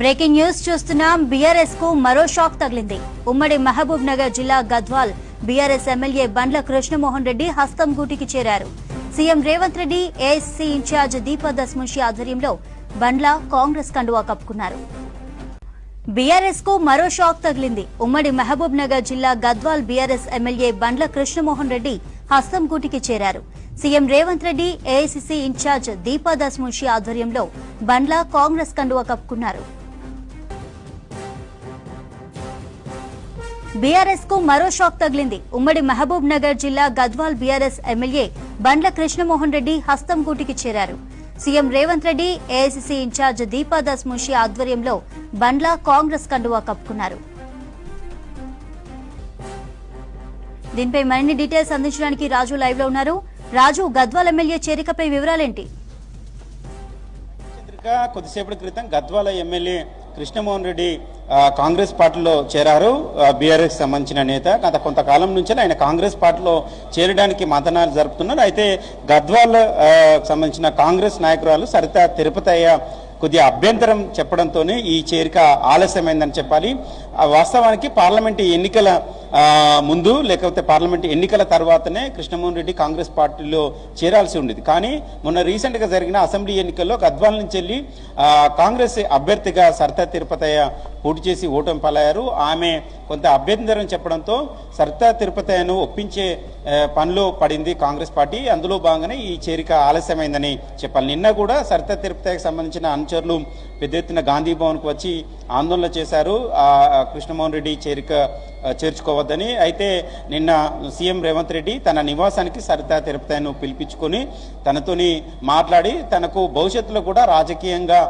Breaking news చూస్తున్నాం బీఆర్ఎస్కు మరో షాక్ తగిలింది. ఉమ్మడి మహబూబ్ నగర్ జిల్లా గద్వాల్ బీఆర్ఎస్ ఎమ్మెల్యే బండ్ల కృష్ణమోహన్ రెడ్డి హస్తం గూటికి చేరారు. CM Revanth Reddy ASC in charge Deepadas Munshi ఆధ్వర్యంలో బండ్ల కాంగ్రెస్ కండువా కప్పుకున్నారు. బీఆర్ఎస్కు మరో షాక్ తగిలింది. ఉమ్మడి మహబూబ్ నగర్ జిల్లా గద్వాల్ బీఆర్ఎస్ ఎమ్మెల్యే బండ్ల కృష్ణమోహన్ రెడ్డి హస్తం గూటికి చేరారు. CM Revanth Reddy AICC in charge Deepadas Munshi ఆధ్వర్యంలో బండ్ల కాంగ్రెస్ కండువా కప్పుకున్నారు. బీఆర్ఎస్కు మరో షాక్ తగిలింది. ఉమ్మడి మహబూబ్ నగర్ జిల్లా గద్వాల్ బీఆర్ఎస్ ఎమ్మెల్యే బండ్ల కృష్ణమోహన్ రెడ్డి హస్తం గూటికి చేరారు. CM Revanth Reddy AICC in charge Deepadas Munshi ఆధ్వర్యంలో బండ్ల కాంగ్రెస్ కండువా కప్పుకున్నారు. దీనిపై మరిన్ని డీటెయిల్స్ అందించడానికి రాజు లైవ్లో ఉన్నారు. రాజు గద్వాల్ ఎమ్మెల్యే చేరికపై వివరాలేంటి? కొద్దిసేపటి క్రితం గద్వాల ఎమ్మెల్యే కృష్ణమోహన్ రెడ్డి కాంగ్రెస్ పార్టీలో చేరారు. బీఆర్ఎస్ సంబంధించిన నేత. గత కొంతకాలం నుంచి ఆయన కాంగ్రెస్ పార్టీలో చేరడానికి మతనాలు జరుపుతున్నారు. అయితే గద్వాల్ సంబంధించిన కాంగ్రెస్ నాయకురాలు సరిత తిరుపతయ్య కొద్దిగా అభ్యంతరం చెప్పడంతోనే ఈ చేరిక ఆలస్యమైందని చెప్పాలి. ఆ, వాస్తవానికి పార్లమెంటు ఎన్నికల ముందు లేకపోతే పార్లమెంట్ ఎన్నికల తర్వాతనే కృష్ణమోహన్ రెడ్డి కాంగ్రెస్ పార్టీలో చేరాల్సి ఉండేది. కానీ మొన్న రీసెంట్గా జరిగిన అసెంబ్లీ ఎన్నికల్లో గద్వాల నుంచి వెళ్ళి కాంగ్రెస్ అభ్యర్థిగా సర్తా తిరుపతయ్య పోటీ చేసి ఓటమి పాలయ్యారు. ఆమె కొంత అభ్యంతరం చెప్పడంతో సర్తా తిరుపతయ్యను ఒప్పించే పనిలో పడింది కాంగ్రెస్ పార్టీ. అందులో భాగంగానే ఈ చేరిక ఆలస్యమైందని చెప్పాలి. నిన్న కూడా సర్తా తిరుపతికి సంబంధించిన అనుచరులు పెద్ద ఎత్తున గాంధీ భవన్కు వచ్చి ఆందోళన చేశారు. కృష్ణమోహన్ రెడ్డి చేరిక చేర్చుకోవాలి చేసుకోవద్దని అయితే నిన్న సీఎం రేవంత్ రెడ్డి తన నివాసానికి సరితా తిరుపతిను పిలిపించుకొని తనతోని మాట్లాడి తనకు భవిష్యత్తులో కూడా రాజకీయంగా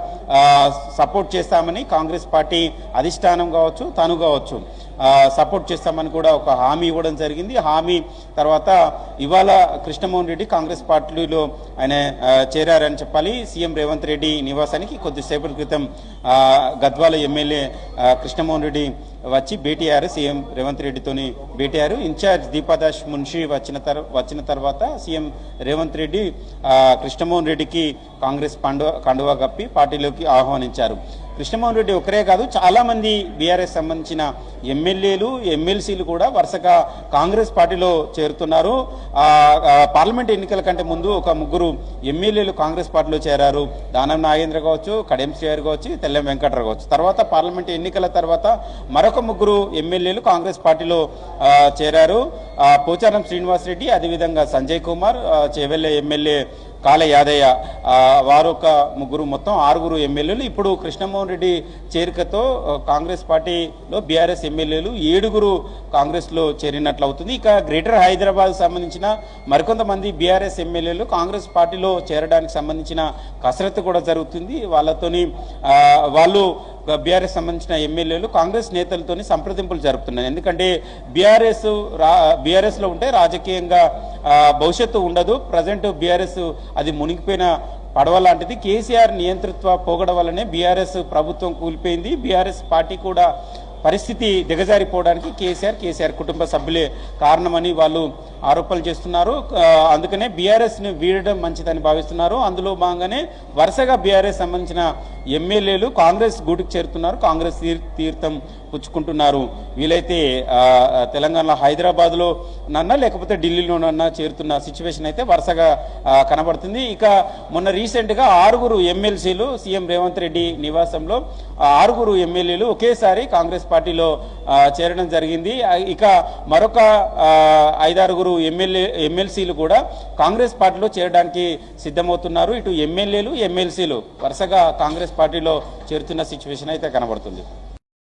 సపోర్ట్ చేస్తామని కాంగ్రెస్ పార్టీ అధిష్టానం కావచ్చు తను కావచ్చు సపోర్ట్ చేస్తామని కూడా ఒక హామీ ఇవ్వడం జరిగింది. హామీ తర్వాత ఇవాళ కృష్ణమోహన్ రెడ్డి కాంగ్రెస్ పార్టీలో ఆయన చేరారని చెప్పాలి. సీఎం రేవంత్ రెడ్డి నివాసానికి కొద్దిసేపటి క్రితం గద్వాల ఎమ్మెల్యే కృష్ణమోహన్ రెడ్డి వచ్చి భేటీ అయ్యారు సీఎం రేవంత్ రెడ్డితోని భేటీ అయ్యారు ఇన్ఛార్జ్ దీపాదాస్ మున్షి వచ్చిన తర్ వచ్చిన తర్వాత సీఎం రేవంత్ రెడ్డి కృష్ణమోహన్ రెడ్డికి కాంగ్రెస్ పండువ కండువా కప్పి పార్టీలోకి ఆహ్వానించారు. కృష్ణమోహన్ రెడ్డి ఒకరే కాదు చాలామంది బీఆర్ఎస్ సంబంధించిన ఎమ్మెల్యేలు ఎమ్మెల్సీలు కూడా వరుసగా కాంగ్రెస్ పార్టీలో చేరుతున్నారు. పార్లమెంట్ ఎన్నికల కంటే ముందు ఒక ముగ్గురు ఎమ్మెల్యేలు కాంగ్రెస్ పార్టీలో చేరారు. దానం నాగేంద్ర కావచ్చు కడెం శ్రీహరి కావచ్చు తెల్లం వెంకట్రావు కావచ్చు. తర్వాత పార్లమెంట్ ఎన్నికల తర్వాత మరొక ముగ్గురు ఎమ్మెల్యేలు కాంగ్రెస్ పార్టీలో చేరారు. పోచారం శ్రీనివాస్ రెడ్డి అదేవిధంగా సంజయ్ కుమార్ ఆ, ఎమ్మెల్యే కాళ యాదయ్య వారు ఒక ముగ్గురు మొత్తం ఆరుగురు ఎమ్మెల్యేలు. ఇప్పుడు కృష్ణమోహన్ రెడ్డి చేరికతో కాంగ్రెస్ పార్టీలో బీఆర్ఎస్ ఎమ్మెల్యేలు ఏడుగురు కాంగ్రెస్లో చేరినట్లు అవుతుంది ఇక గ్రేటర్ హైదరాబాద్ సంబంధించిన మరికొంతమంది బీఆర్ఎస్ ఎమ్మెల్యేలు కాంగ్రెస్ పార్టీలో చేరడానికి సంబంధించిన కసరత్తు కూడా జరుగుతుంది. వాళ్ళతోని వాళ్ళు బీఆర్ఎస్ సంబంధించిన ఎమ్మెల్యేలు కాంగ్రెస్ నేతలతోని సంప్రదింపులు జరుపుతున్నారు ఎందుకంటే బీఆర్ఎస్ రా బీఆర్ఎస్లో ఉంటే రాజకీయంగా భవిష్యత్తు ఉండదు. ప్రజెంట్ బీఆర్ఎస్ అది మునిగిపోయిన పడవ లాంటిది. కేసీఆర్ నియంతృత్వ పోగడ వల్లనే బీఆర్ఎస్ ప్రభుత్వం కూలిపోయింది. బీఆర్ఎస్ పార్టీ కూడా పరిస్థితి దిగజారిపోవడానికి కేసీఆర్ కేసీఆర్ కుటుంబ సభ్యులే కారణమని వాళ్ళు ఆరోపణలు చేస్తున్నారు. అందుకనే బీఆర్ఎస్ని వీడడం మంచిదని భావిస్తున్నారు. అందులో భాగంగానే వరుసగా బీఆర్ఎస్ సంబంధించిన ఎమ్మెల్యేలు కాంగ్రెస్ గూటికి చేరుతున్నారు. కాంగ్రెస్ తీర్థం పుచ్చుకుంటున్నారు. వీలైతే తెలంగాణ హైదరాబాద్లో నన్నా లేకపోతే ఢిల్లీలోనన్నా చేరుతున్న సిచ్యువేషన్ అయితే వరుసగా కనబడుతుంది. ఇక మొన్న రీసెంట్గా ఆరుగురు ఎమ్మెల్సీలు సీఎం రేవంత్ రెడ్డి నివాసంలో ఆరుగురు ఎమ్మెల్యేలు ఒకేసారి కాంగ్రెస్ పార్టీలో చేరడం జరిగింది. ఇక మరొక ఐదారుగురు ఇటు ఎమ్మెల్యే ఎమ్మెల్సీలు కూడా కాంగ్రెస్ పార్టీలో చేరడానికి సిద్ధమవుతున్నారు. ఇటు ఎమ్మెల్యేలు ఎమ్మెల్సీలు వరుసగా కాంగ్రెస్ పార్టీలో చేరుతున్న సిచ్యువేషన్ అయితే కనబడుతుంది.